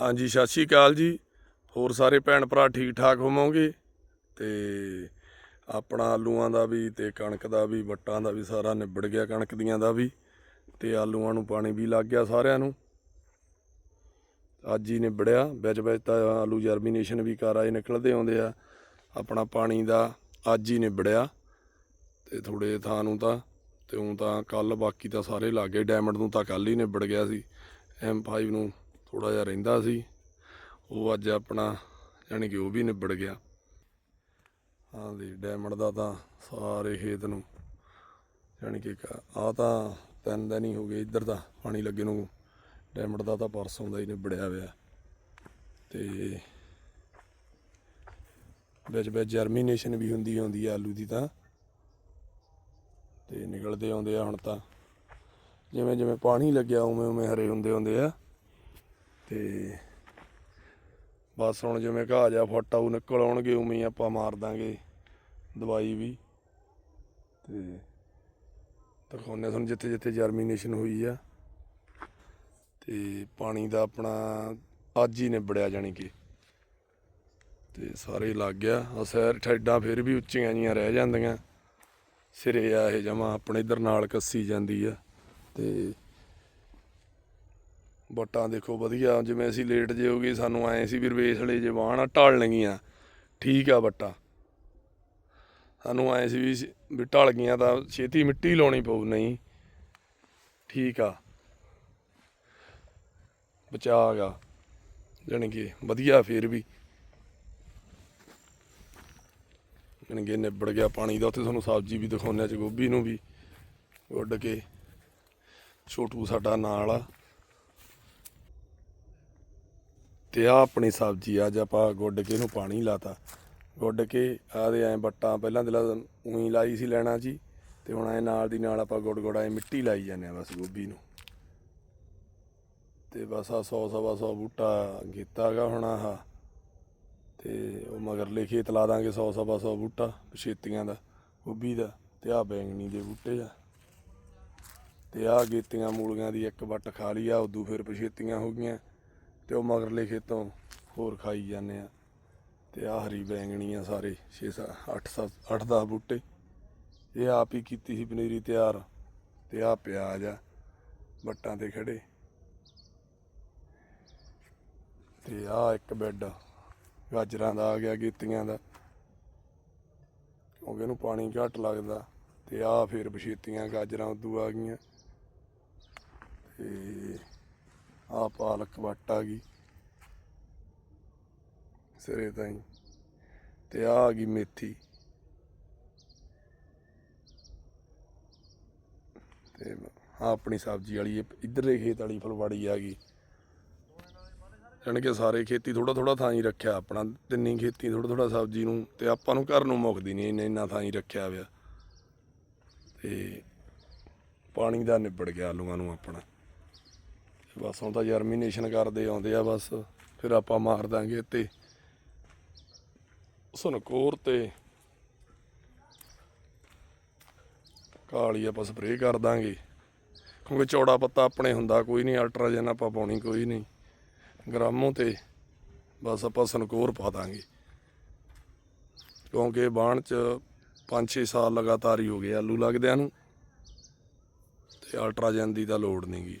ਹਾਂਜੀ, ਸਤਿ ਸ਼੍ਰੀ ਅਕਾਲ ਜੀ। ਹੋਰ ਸਾਰੇ ਭੈਣ ਭਰਾ ਠੀਕ ਠਾਕ ਹੋਵੋਗੇ? ਤੇ ਆਪਣਾ ਆਲੂਆਂ ਦਾ ਵੀ ਤੇ ਕਣਕ ਦਾ ਵੀ, ਵੱਟਾਂ ਦਾ ਵੀ ਸਾਰਾ ਨਿਬੜ ਗਿਆ ਕਣਕ ਦੀਆਂ ਦਾ ਵੀ। ਤੇ ਆਲੂਆਂ ਨੂੰ ਪਾਣੀ ਵੀ ਲੱਗ ਗਿਆ ਸਾਰਿਆਂ ਨੂੰ। ਅੱਜ ਹੀ ਨਿਬੜਿਆ, ਵਿੱਚ ਵਿੱਚ ਤਾਂ ਆਲੂ ਜਰਮੀਨੇਸ਼ਨ ਵੀ ਕਰ ਆਏ ਨਿਕਲਦੇ ਆਉਂਦੇ ਆ। ਆਪਣਾ ਪਾਣੀ ਦਾ ਅੱਜ ਹੀ ਨਿਬੜਿਆ। ਤੇ ਥੋੜੇ ਥਾਂ ਨੂੰ ਤਾਂ, ਤੇ ਉਹ ਤਾਂ ਕੱਲ ਬਾਕੀ ਤਾਂ ਸਾਰੇ ਲਾਗੇ ਡਾਇਮੰਡ ਨੂੰ ਤਾਂ ਕੱਲ ਹੀ ਨਿਬੜ ਗਿਆ ਸੀ। M5 ਨੂੰ ਥੋੜਾ ਜਿਹਾ ਰਹਿੰਦਾ ਸੀ। ਉਹ ਅੱਜ ਆਪਣਾ ਯਾਨੀ ਕਿ ਉਹ ਵੀ ਨਿਬੜ ਗਿਆ। ਹਾਂ ਦੀ ਡਾਇਮੰਡ ਦਾ ਤਾਂ ਸਾਰੇ ਖੇਤ ਨੂੰ ਯਾਨੀ ਕਿ ਆ ਤਾਂ ਤਿੰਨ ਦਿਨ ਹੀ ਹੋ ਗਏ ਇੱਧਰ ਦਾ ਪਾਣੀ ਲੱਗੇ ਨੂੰ। ਡਾਇਮੰਡ ਦਾ ਤਾਂ ਪਰਸੋਂ ਦਾ ਹੀ ਨਿਬੜਿਆ ਹੋਇਆ। ਤੇ ਵਿੱਚ ਵਿੱਚ ਜਰਮੀਨੇਸ਼ਨ ਵੀ ਹੁੰਦੀ ਹੁੰਦੀ ਆ ਆਲੂ ਦੀ ਤਾਂ। ਤੇ ਨਿਕਲਦੇ ਆਉਂਦੇ ਆ ਹੁਣ ਤਾਂ। ਜਿਵੇਂ ਜਿਵੇਂ ਪਾਣੀ ਲੱਗਿਆ, ਉਵੇਂ ਉਵੇਂ ਹਰੇ ਹੁੰਦੇ ਹੁੰਦੇ ਆ। ਤੇ ਬਸ ਹੁਣ ਜਿਵੇਂ ਘਾਹ ਜਾ ਫੱਟ ਆਊ, ਨਿਕਲ ਆਉਣਗੇ, ਉਵੇਂ ਹੀ ਆਪਾਂ ਮਾਰ ਦਾਂਗੇ ਦਵਾਈ ਵੀ। ਤੇ ਦਿਖਾਉਂਦੇ ਤੁਹਾਨੂੰ ਜਿੱਥੇ ਜਿੱਥੇ ਜਰਮੀਨੇਸ਼ਨ ਹੋਈ ਆ। ਤੇ ਪਾਣੀ ਦਾ ਆਪਣਾ ਅੱਜ ਹੀ ਨਿਬੜਿਆ ਜਾਣੀ ਕਿ। ਤੇ ਸਾਰੇ ਲੱਗ ਗਿਆ। ਆ ਸੈਰ ਠੈਡਾਂ ਫਿਰ ਵੀ ਉੱਚੀਆਂ ਜੀਆਂ ਰਹਿ ਜਾਂਦੀਆਂ। ਸਿਰੇ ਆ ਇਹ ਜਮਾ, ਆਪਣੇ ਇਧਰ ਨਾਲ ਕੱਸੀ ਜਾਂਦੀ ਆ। ਤੇ ਬਟਾਂ ਦੇਖੋ ਵਧੀਆ, ਜਿਵੇਂ ਅਸੀਂ ਲੇਟ ਜੇ ਹੋ ਗਏ, ਸਾਨੂੰ ਆਏ ਸੀ ਵੀ ਰਵੇਸ਼ਲੇ ਜੇ ਵਾਹਣ ਢਾਲ ਲੰਗੀਆਂ ਠੀਕ ਆ ਬਟਾ। ਸਾਨੂੰ ਆਏ ਸੀ ਵੀ ਸ- ਵੀ ਢਲ ਗਈਆਂ ਤਾਂ ਛੇਤੀ ਮਿੱਟੀ ਲਾਉਣੀ ਪਊ, ਨਹੀਂ। ਠੀਕ ਆ। ਬਚਾ ਗਾ ਜਾਣੀ ਕਿ ਵਧੀਆ ਫੇਰ ਵੀ। ਜਾਣੀ ਕਿ ਨਿਬੜ ਗਿਆ ਪਾਣੀ ਦਾ, ਉੱਥੇ ਤੁਹਾਨੂੰ ਸਬਜ਼ੀ ਵੀ ਦਿਖਾਉਂਦੇ ਆ ਚ ਗੋਭੀ ਨੂੰ ਵੀ। ਉੱਡ ਕੇ। ਛੋਟੂ ਸਾਡਾ ਨਾਲ ਆ। ਤੇ ਆ ਆਪਣੀ ਸਬਜ਼ੀ, ਅੱਜ ਆਪਾਂ ਗੁੱਡ ਕੇ ਇਹਨੂੰ ਪਾਣੀ ਲਾਤਾ। ਗੁੱਡ ਕੇ ਆਦੇ ਐ ਬੱਟਾਂ ਪਹਿਲਾਂ ਦਿਲਾ ਉਹੀ ਲਾਈ ਸੀ ਲੈਣਾ ਜੀ, ਤੇ ਹੁਣ ਐ ਨਾਲ ਦੀ ਨਾਲ ਆਪਾਂ ਗੁੱਡ ਗੁੱਡ ਐ ਮਿੱਟੀ ਲਾਈ ਜਾਂਦੇ ਆ ਬਸ ਗੋਭੀ ਨੂੰ। ਤੇ ਬਸ ਆ 100 ਸਵਾ 100 ਬੂਟਾ ਗੀਤਾਗਾ ਹੁਣ ਆਹ। ਤੇ ਉਹ ਮਗਰਲੇ ਖੇਤ ਲਾ ਦਾਂਗੇ 100 ਸਵਾ 100 ਬੂਟਾ ਪਛੇਤੀਆਂ ਦਾ, ਗੋਭੀ ਦਾ, ਤੇ ਆ ਬੈਂਗਣੀ ਦੇ ਬੂਟੇ ਆ। ਤੇ ਆ ਗੀਤੀਆਂ ਮੂਲੀਆਂ ਦੀ ਇੱਕ ਵੱਟ ਖਾ ਲਈ ਆ, ਉਦੋਂ ਫਿਰ ਪਛੇਤੀਆਂ ਹੋ ਗਈਆਂ। ਤੇ ਉਹ ਮਗਰਲੇ ਖੇਤੋਂ ਹੋਰ ਖਾਈ ਜਾਂਦੇ ਆ। ਤੇ ਆ ਹਰੀ ਬੈਂਗਣੀ ਆ ਸਾਰੇ 6 8 7 8 10 ਬੂਟੇ। ਇਹ ਆਪ ਹੀ ਕੀਤੀ ਸੀ ਪਨੀਰੀ ਤਿਆਰ ਤੇ ਆ ਪਿਆਜ਼ ਆ, ਵੱਟਾਂ ਤੇ ਖੜੇ। ਤੇ ਆ ਇੱਕ ਬੈੱਡ ਗਾਜਰਾਂ ਦਾ ਆ ਗਿਆ, ਗੀਤੀਆਂ ਦਾ। ਕਿਉਂਕਿ ਇਹਨੂੰ ਪਾਣੀ ਘੱਟ ਲੱਗਦਾ ਤੇ ਆ ਫਿਰ ਬਛੇਤੀਆਂ ਗਾਜਰਾਂ ਉਦੋਂ ਆ ਗਈਆਂ। ਤੇ ਆ ਪਾਲਕ ਵੱਟ ਆ ਗਈ। ਸਿਰੇ ਤਾਈਂ। ਤੇ ਆ ਆ ਗਈ ਮੇਥੀ। ਤੇ ਆ ਆਪਣੀ ਸਬਜ਼ੀ ਵਾਲੀ, ਇਹ ਇੱਧਰਲੇ ਖੇਤ ਵਾਲੀ ਫਲਵਾੜੀ ਆ ਗਈ। ਜਾਣੀ ਕਿ ਸਾਰੇ ਖੇਤੀ ਥੋੜਾ ਥੋੜਾ ਥਾਂ ਹੀ ਰੱਖਿਆ ਆਪਣਾ। ਤਿੰਨੀ ਖੇਤੀ ਥੋੜਾ ਥੋੜਾ ਸਬਜ਼ੀ ਨੂੰ ਤੇ ਆਪਾਂ ਨੂੰ ਘਰ ਨੂੰ ਮੁੱਕਦੀ ਨਹੀਂ, ਇੰਨਾ ਇੰਨਾ ਥਾਂ ਹੀ ਰੱਖਿਆ ਹੋਇਆ। ਤੇ ਪਾਣੀ ਦਾ ਨਿਬੜ ਗਿਆ ਆਲੂਆਂ ਨੂੰ ਆਪਣਾ। ਬਸ ਹੁਣ ਤਾਂ ਜਰਮੀਨੇਸ਼ਨ ਕਰਦੇ ਆਉਂਦੇ ਆ ਬਸ, ਫਿਰ ਆਪਾਂ ਮਾਰ ਦਾਂਗੇ ਤੇ ਸਨਕੋਰ ਤੇ ਕਾਲੀ ਆਪਾਂ ਸਪਰੇਅ ਕਰ ਦਾਂਗੇ। ਕਿਉਂਕਿ ਚੌੜਾ ਪੱਤਾ ਆਪਣੇ ਹੁੰਦਾ, ਕੋਈ ਨਹੀਂ ਅਲਟਰਾਜਨ ਆਪਾਂ ਪਾਉਣੀ, ਕੋਈ ਨਹੀਂ। ਗ੍ਰਾਮੋਂ ਤੇ ਬਸ ਆਪਾਂ ਸਨਕੋਰ ਪਾ ਦਾਂਗੇ। ਕਿਉਂਕਿ ਬਾਣ ਚ 5-6 ਸਾਲ ਲਗਾਤਾਰ ਹੀ ਹੋ ਗਏ ਆਲੂ ਲੱਗਦਿਆਂ ਨੂੰ, ਤੇ ਅਲਟਰਾਜਨ ਦੀ ਤਾਂ ਲੋੜ ਨਹੀਂਗੀ